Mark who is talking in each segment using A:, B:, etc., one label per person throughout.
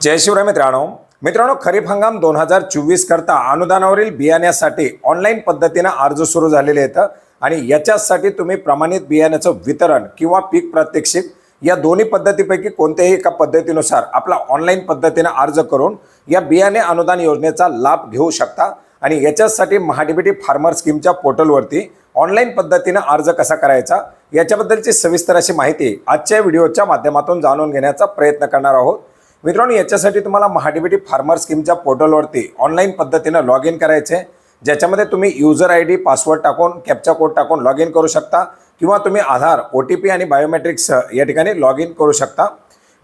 A: जय शिवराय मित्रांनो. मित्रांनो खरीप हंगाम दोन हजार चोवीस करता अनुदानावरील बियाण्यासाठी ऑनलाईन पद्धतीनं अर्ज सुरू झालेले आहेत. आणि याच्यासाठी तुम्ही प्रमाणित बियाण्याचं वितरण किंवा पीक प्रात्यक्षिक या दोन्ही पद्धतीपैकी कोणत्याही एका पद्धतीनुसार आपला ऑनलाईन पद्धतीनं अर्ज करून या बियाणे अनुदान योजनेचा लाभ घेऊ शकता. आणि याच्यासाठी महाडीबीटी फार्मर स्कीमच्या पोर्टलवरती ऑनलाईन पद्धतीनं अर्ज कसा करायचा याच्याबद्दलची सविस्तर अशी माहिती आजच्या व्हिडिओच्या माध्यमातून जाणून घेण्याचा प्रयत्न करणार आहोत. मित्रांनो याच्यासाठी तुम्हाला महाडीबीटी फार्मर स्कीमच्या पोर्टलवरती ऑनलाईन पद्धतीनं लॉग इन करायचे ज्याच्यामध्ये तुम्ही युजर आय डी पासवर्ड टाकून कॅप्चा कोड टाकून लॉग इन करू शकता किंवा तुम्ही आधार ओ टी पी आणि बायोमेट्रिक्स या ठिकाणी लॉग इन करू शकता.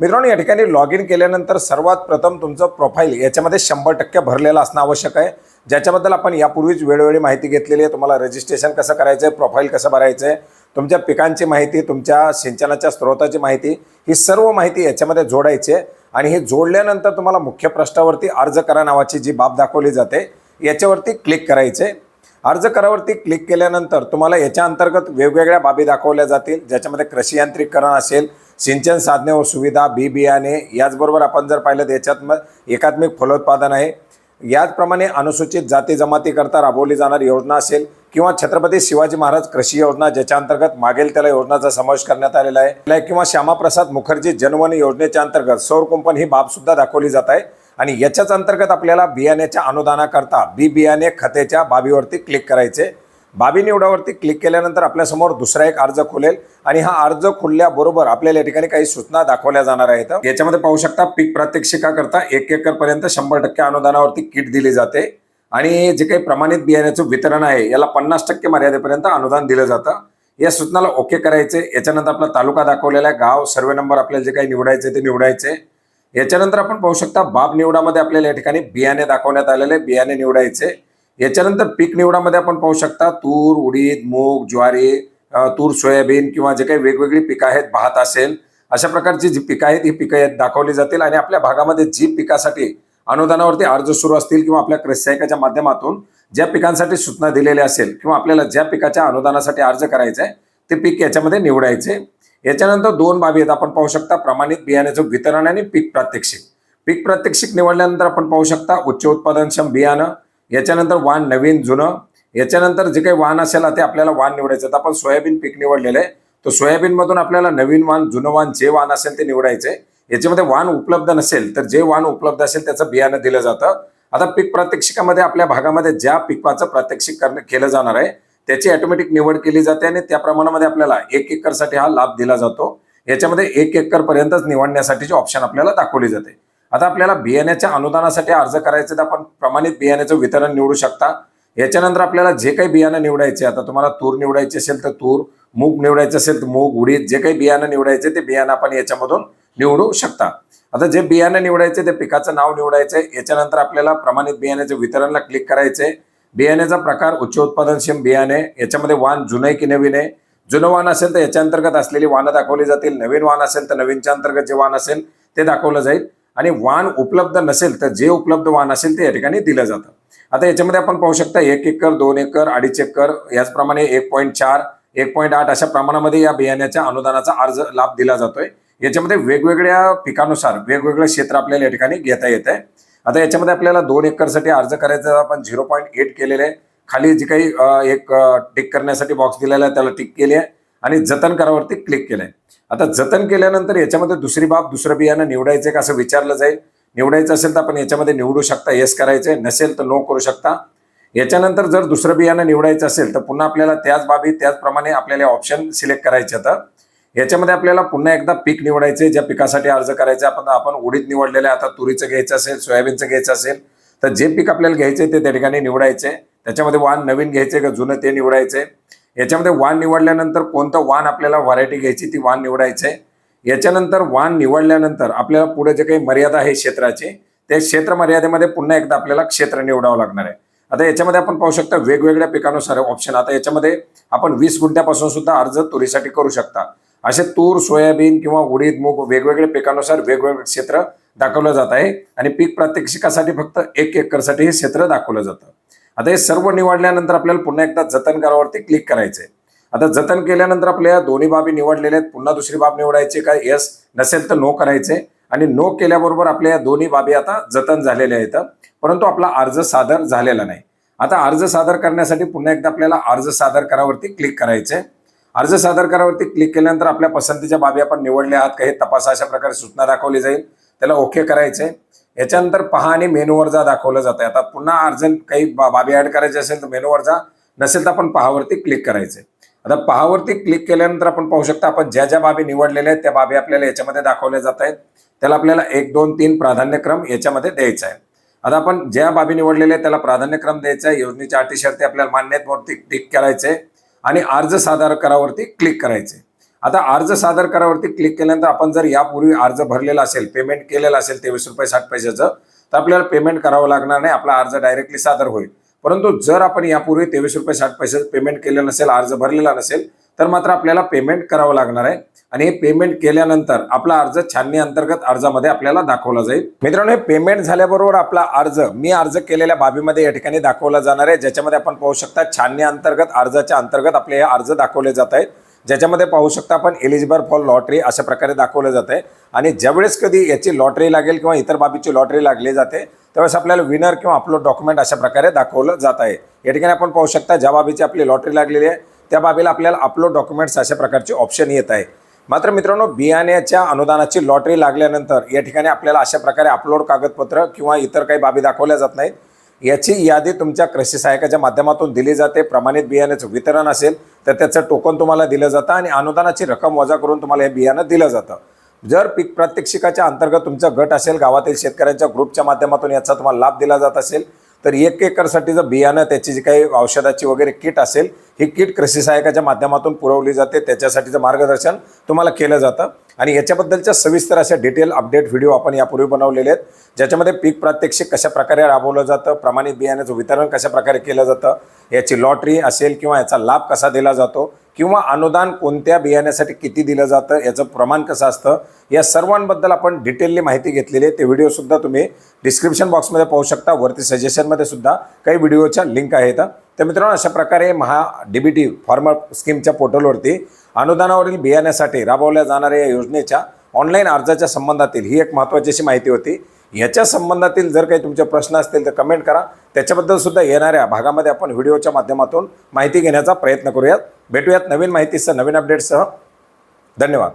A: मित्रांनो या ठिकाणी लॉग इन केल्यानंतर सर्वात प्रथम तुमचं प्रोफाईल याच्यामध्ये शंभर टक्के भरलेलं असणं आवश्यक आहे. ज्याच्याबद्दल आपण यापूर्वीच वेळोवेळी माहिती घेतलेली आहे. तुम्हाला रजिस्ट्रेशन कसं करायचं आहे प्रोफाईल कसं भरायचं आहे तुमच्या पिकांची माहिती तुमच्या सिंचनाच्या स्रोताची माहिती ही सर्व माहिती याच्यामध्ये जोडायची आहे. आणि हे जोडल्यानंतर तुम्हाला मुख्य पृष्ठावरती अर्ज करा नावाची जी बाब दाखवली जाते याच्यावरती क्लिक करायचे. अर्ज करावरती क्लिक केल्यानंतर तुम्हाला याच्या अंतर्गत वेगवेगळ्या बाबी दाखवल्या जातील ज्याच्यामध्ये कृषी यांत्रिकरण असेल सिंचन साधने व सुविधा बी बियाणे याचबरोबर आपण जर पाहिलं तर याच्यात मग एकात्मिक फलोत्पादन आहे. याचप्रमाणे अनुसूचित जाती जमातीकरता राबवली जाणारी योजना असेल किंवा छत्रपती शिवाजी महाराज कृषी योजना ज्याच्या अंतर्गत मागेल त्याला योजनाचा समावेश करण्यात आलेला आहे किंवा श्यामाप्रसाद मुखर्जी जनवन योजनेच्या अंतर्गत सौर कुंपण ही बाब सुद्धा दाखवली जात आहे. आणि याच्याच अंतर्गत आपल्याला बियाण्याच्या अनुदानाकरता बी बियाणे खतेच्या बाबीवरती क्लिक करायचे. बाबी निवडावरती क्लिक केल्यानंतर आपल्यासमोर दुसरा एक अर्ज खुलेल. आणि हा अर्ज खुलल्याबरोबर आपल्याला या ठिकाणी काही सूचना दाखवल्या जाणार आहेत. याच्यामध्ये पाहू शकता पीक प्रात्यक्षिकाकरता एक एकर पर्यंत शंभर टक्के अनुदानावरती किट दिली जाते. आणि जे काही प्रमाणित बियाण्याचं वितरण आहे याला पन्नास टक्के मर्यादेपर्यंत अनुदान दिलं जातं. या सूचनाला ओके करायचे. याच्यानंतर आपला तालुका दाखवलेला आहे. गाव सर्वे नंबर आपल्याला जे काही निवडायचे ते निवडायचे. याच्यानंतर आपण पाहू शकता बाब निवडामध्ये आपल्याला या ठिकाणी बियाणे दाखवण्यात आलेले बियाणे निवडायचे. याच्यानंतर पीक निवडामध्ये आपण पाहू शकता तूर उडीद मूग ज्वारी तूर सोयाबीन किंवा जे काही वेगवेगळी पिकं आहेत भात असेल अशा प्रकारची जी पिकं आहेत ही पिकं आहेत दाखवली जातील. आणि आपल्या भागामध्ये जी पिकासाठी अनुदानावरती अर्ज सुरू असतील किंवा आपल्या कृषी माध्यमातून ज्या पिकांसाठी सूचना दिलेल्या असेल किंवा आपल्याला ज्या पिकाच्या अनुदानासाठी अर्ज करायचा आहे ते पीक याच्यामध्ये निवडायचे. याच्यानंतर दोन बाबी आहेत आपण पाहू शकता. प्रमाणित बियाण्याचं वितरण आणि पीक प्रात्यक्षिक. पीक प्रात्यक्षिक निवडल्यानंतर आपण पाहू शकता उच्च उत्पादनक्षम बियाणं याच्यानंतर वाण नवीन जुनं याच्यानंतर जे काही वाण असेल ते आपल्याला वाण निवडायचं. तर आपण सोयाबीन पीक निवडलेलं आहे. तर सोयाबीनमधून आपल्याला नवीन वाण जुनं वाण जे वाण असेल ते निवडायचे. याच्यामध्ये वाण उपलब्ध नसेल तर जे वाण उपलब्ध असेल त्याचं बियाणं दिलं जातं. आता पीक प्रात्यक्षिकामध्ये आपल्या भागामध्ये ज्या पिकाचं प्रात्यक्षिक करणं केलं जाणार आहे त्याची ऑटोमॅटिक निवड केली जाते आणि त्या प्रमाणामध्ये आपल्याला एक एकरसाठी हा लाभ दिला जातो. याच्यामध्ये एक एकर पर्यंतच निवडण्यासाठीचे ऑप्शन आपल्याला दाखवली जाते. आता आपल्याला बियाण्याच्या अनुदानासाठी अर्ज करायचे तर आपण प्रमाणित बियाण्याचं वितरण निवडू शकता. याच्यानंतर आपल्याला जे काही बियाणं निवडायचे आता तुम्हाला तूर निवडायची असेल तर तूर मूग निवडायचे असेल तर मूग उडीद जे काही बियाणं निवडायचे ते बियाणं आपण याच्यामधून निवडू शकता. आता जे बियाणं निवडायचे ते पिकाचं नाव निवडायचे याच्यानंतर आपल्याला प्रमाणित बियाण्याचे वितरणला क्लिक करायचे. बियाण्याचा प्रकार उच्च उत्पादनक्षम बियाणे याच्यामध्ये वाण जुने की नवीन आहे. जुनं वाण असेल तर याच्या अंतर्गत असलेली वाहनं दाखवली जातील. नवीन वाहन असेल तर नवीनच्या अंतर्गत जे वाहन असेल ते दाखवलं जाईल. आणि वाण उपलब्ध नसेल तर जे उपलब्ध वाहन असेल ते या ठिकाणी दिलं जातं. आता याच्यामध्ये आपण पाहू शकता एक एकर दोन एकर अडीच एकर याचप्रमाणे एक पॉईंट चार एक पॉईंट आठ अशा प्रमाणामध्ये या बियाण्याच्या अनुदानाचा अर्ज लाभ दिला जातोय. याच्यामध्ये वेगवेगळ्या पिकानुसार वेगवेगळं क्षेत्र आपल्याला या ठिकाणी घेता येत आहे आता याच्यामध्ये आपल्याला दोन एकरसाठी अर्ज करायचा आपण झिरो पॉईंट एट केलेले आहे. खाली जी काही एक टिक करण्यासाठी बॉक्स दिलेला आहे त्याला टिक केली आहे आणि जतन करावरती क्लिक केलंय. आता जतन केल्यानंतर याच्यामध्ये दुसरी बाब दुसरं बियाणं निवडायचं का असं विचारलं जाईल. निवडायचं असेल तर आपण याच्यामध्ये निवडू शकता. येस करायचंय. नसेल तर नो करू शकता. याच्यानंतर जर दुसरं बियाणं निवडायचं असेल तर पुन्हा आपल्याला त्याच बाबी त्याचप्रमाणे आपल्याला ऑप्शन सिलेक्ट करायचे तर याच्यामध्ये आपल्याला पुन्हा एकदा पीक निवडायचे ज्या पिकासाठी अर्ज करायचे आपण आपण उडीद निवडलेलं आहे आता तुरीचं घ्यायचं असेल सोयाबीनचं घ्यायचं असेल तर जे पीक आपल्याला घ्यायचे ते त्या ठिकाणी निवडायचे त्याच्यामध्ये वाण नवीन घ्यायचे का जुनं ते निवडायचे याच्यामध्ये वाण निवडल्यानंतर कोणतं वाण आपल्याला व्हरायटी घ्यायची ती वाण निवडायचे याच्यानंतर वाण निवडल्यानंतर आपल्याला पुढे जे काही मर्यादा आहे क्षेत्राची त्या क्षेत्र मर्यादेमध्ये पुन्हा एकदा आपल्याला क्षेत्र निवडावं लागणार आहे. आता याच्यामध्ये आपण पाहू शकता वेगवेगळ्या पिकानुसार ऑप्शन आता याच्यामध्ये आपण वीस गुंठ्यापासून सुद्धा अर्ज तुरीसाठी करू शकता. असे तूर सोयाबीन किंवा उडीद मूग वेगवेगळ्या पिकानुसार वेगवेगळे क्षेत्र दाखवलं जात आहे. आणि पीक प्रात्यक्षिकासाठी फक्त एक एकरसाठी हे क्षेत्र दाखवलं जातं. आता हे सर्व निवडल्यानंतर आपल्याला पुन्हा एकदा जतन करावरती क्लिक करायचंय. आता जतन केल्यानंतर आपल्या दोन्ही बाबी निवडलेल्या आहेत. पुन्हा दुसरी बाब निवडायची का? येस नसेल तर नो करायचे आणि नो केल्याबरोबर आपल्या या दोन्ही बाबी आता जतन झालेल्या आहेत. परंतु आपला अर्ज सादर झालेला नाही. आता अर्ज सादर करण्यासाठी पुन्हा एकदा आपल्याला अर्ज सादर करावरती क्लिक करायचंय. अर्ज सादर करावरती क्लिक केल्यानंतर आपल्या पसंतीच्या बाबी आपण निवडल्या आहात काही तपासा अशा प्रकारे सूचना दाखवली जाईल. त्याला ओके करायचे याच्यानंतर पहा आणि मेनूवर जा दाखवलं जातं आता पुन्हा अर्जंट काही बाबी ऍड करायचे असेल तर मेनूवर जा. नसेल तर आपण पहावरती क्लिक करायचे आता पहावरती क्लिक केल्यानंतर आपण पाहू शकता आपण ज्या ज्या बाबी निवडलेल्या आहेत त्या बाबी आपल्याला याच्यामध्ये दाखवल्या जात आहेत. त्याला आपल्याला एक दोन तीन प्राधान्यक्रम याच्यामध्ये द्यायचा आहे. आता आपण ज्या बाबी निवडलेल्या आहेत त्याला प्राधान्यक्रम द्यायचा आहे. योजनेच्या अटी शर्ती आपल्याला मान्य आहेत क्लिक करायचे आणि अर्ज सादर करावरती क्लिक करायचे. आता अर्ज सादर करावरती क्लिक केल्यानंतर आपण जर यापूर्वी अर्ज भरलेला असेल पेमेंट केलेलं असेल तेवीस रुपये साठ पैशाचं तर आपल्याला पेमेंट करावं लागणार नाही. आपला अर्ज डायरेक्टली सादर होईल. परंतु जर आपण यापूर्वी तेवीस रुपये साठ पैसे पेमेंट केलेलं नसेल अर्ज भरलेला नसेल तर मात्र आपल्याला पेमेंट करावं लागणार आहे. आणि हे पेमेंट केल्यानंतर आपला अर्ज छाननी अंतर्गत अर्जामध्ये आपल्याला दाखवला जाईल. मित्रांनो हे पेमेंट झाल्याबरोबर आपला अर्ज मी अर्ज केलेल्या बाबीमध्ये या ठिकाणी दाखवला जाणार आहे ज्याच्यामध्ये आपण पाहू शकता छाननी अंतर्गत अर्जाच्या अंतर्गत आपले हे अर्ज दाखवले जात आहेत. ज्याच्यामध्ये पाहू शकता आपण एलिजिबल फॉर लॉटरी अशा प्रकारे दाखवलं जात आहे आणि ज्यावेळेस कधी याची लॉटरी लागेल किंवा इतर बाबीची लॉटरी लागली जाते त्यावेळेस आपल्याला विनर किंवा आपलं डॉक्युमेंट अशा प्रकारे दाखवलं जात आहे. या ठिकाणी आपण पाहू शकता ज्या बाबीची आपली लॉटरी लागलेली आहे त्या बाबीला आपल्याला अपलोड डॉक्युमेंट्स अशा प्रकारचे ऑप्शन येत आहे. मात्र मित्रांनो बियाण्याच्या अनुदानाची लॉटरी लागल्यानंतर या ठिकाणी आपल्याला अशा प्रकारे अपलोड कागदपत्र किंवा इतर काही बाबी दाखवल्या जात नाहीत. याची यादी तुमच्या कृषी सहायकाच्या माध्यमातून दिली जाते. प्रमाणित बियाण्याचं वितरण असेल तर त्याचं टोकन तुम्हाला दिलं जातं आणि अनुदानाची रक्कम वजा करून तुम्हाला हे बियाणं दिलं जातं. जर पीक प्रात्यक्षिकाच्या अंतर्गत तुमचा गट असेल गावातील शेतकऱ्यांच्या ग्रुपच्या माध्यमातून याचा तुम्हाला लाभ दिला जात असेल तर एक एकरसाठी जर बियाणं त्याची जी काही औषधाची वगैरे किट असेल ही किट कृषी सहायकाच्या माध्यमातून पुरवली जाते. त्याच्यासाठीचं मार्गदर्शन तुम्हाला केलं जातं. आणि याच्याबद्दलच्या सविस्तर अशा डिटेल अपडेट व्हिडिओ आपण यापूर्वी बनवलेले आहेत. ज्याच्यामध्ये पीक प्रात्यक्षिक कशा प्रकारे राबवलं जातं प्रमाणित बियाण्याचं वितरण कशा प्रकारे केलं जातं याची लॉटरी असेल किंवा याचा लाभ कसा दिला जातो किंवा अनुदान कोणत्या बियाण्यासाठी किती दिलं जातं याचं प्रमाण कसं असतं या सर्वांबद्दल आपण डिटेलली माहिती घेतलेली आहे. ते व्हिडिओसुद्धा तुम्ही डिस्क्रिप्शन बॉक्समध्ये पाहू शकता. वरती सजेशनमध्ये सुद्धा काही व्हिडिओच्या लिंक आहेत. तर मित्रांनो अशा प्रकारे Maha D B T farmer स्कीमच्या पोर्टलवरती अनुदानावरील बियाण्यासाठी राबवल्या जाणाऱ्या या योजनेच्या ऑनलाईन अर्जाच्या संबंधातील ही एक महत्त्वाची अशी माहिती होती. याच्या संबंधातील जर काही तुमचे प्रश्न असतील तर कमेंट करा. त्याच्याबद्दल सुद्धा येणाऱ्या भागामध्ये आपण व्हिडिओच्या माध्यमातून माहिती घेण्याचा प्रयत्न करूयात. भेटूयात नवीन माहितीसह नवीन अपडेटसह धन्यवाद.